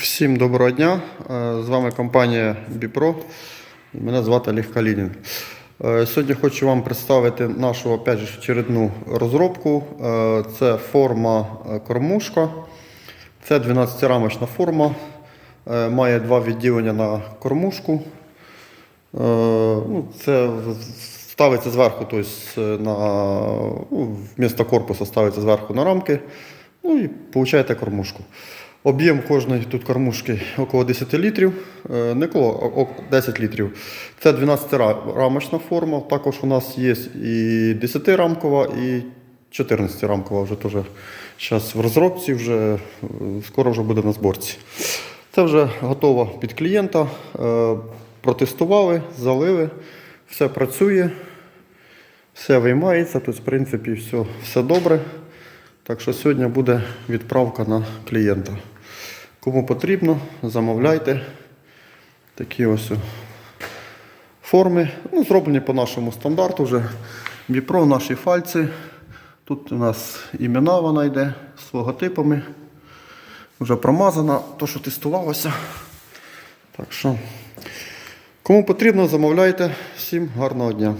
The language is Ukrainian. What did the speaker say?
Всім доброго дня. Е, З вами компанія Біпро. Мене звати Олег Калінін. Е, Сьогодні хочу вам представити нашу опять же, очередну розробку. Е, Це форма кормушка. Це 12-рамочна форма. Має два відділення на кормушку. Ну, це ставиться зверху, тобто на ну, вмісто корпусу ставиться зверху на рамки. Ну і получаєте кормушку. Об'єм кожної тут кормушки около 10 літрів, Е, не коло, а 10 літрів. Це 12-рамочна форма. Також у нас є і 10-рамкова, і 14-рамкова вже теж зараз в розробці, вже, е, скоро вже буде на зборці. Це вже готово під клієнта. Е, Протестували, залили, все працює, все виймається, тобто, в принципі, все, все добре. Так що сьогодні буде відправка на клієнта. Кому потрібно, замовляйте. Такі ось форми. Ну, зроблені по нашому стандарту вже. Біпро, наші фальці. Тут у нас імена вона йде з логотипами. Вже промазана, то, що тестувалося. Так що, кому потрібно, замовляйте. Всім гарного дня.